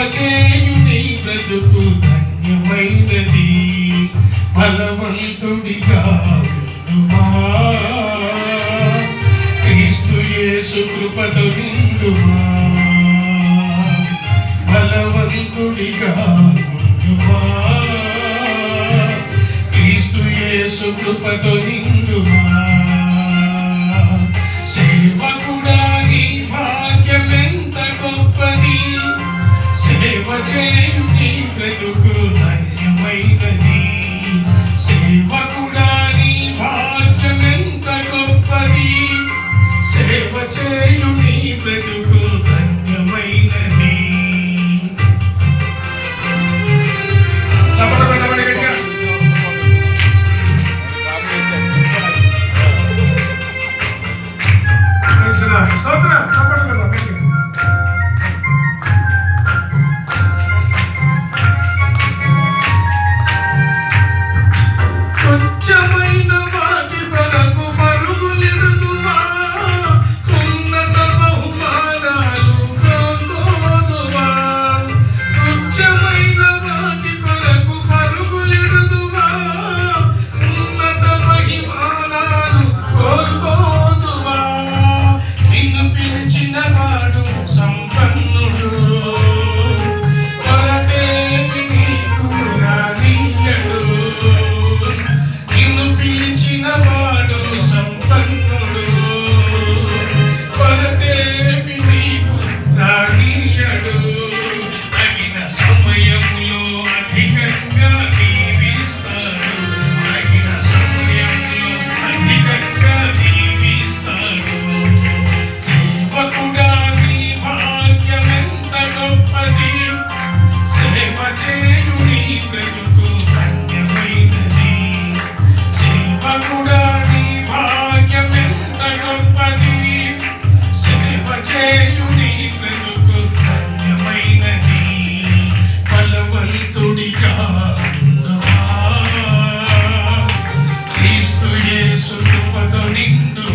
మహోపచేయుని బ్రతుకు బలవంతుడిగా క్రీస్తు యేసు కృపతో నిండుమా బలవంతుడిగా Jump! কিন্তু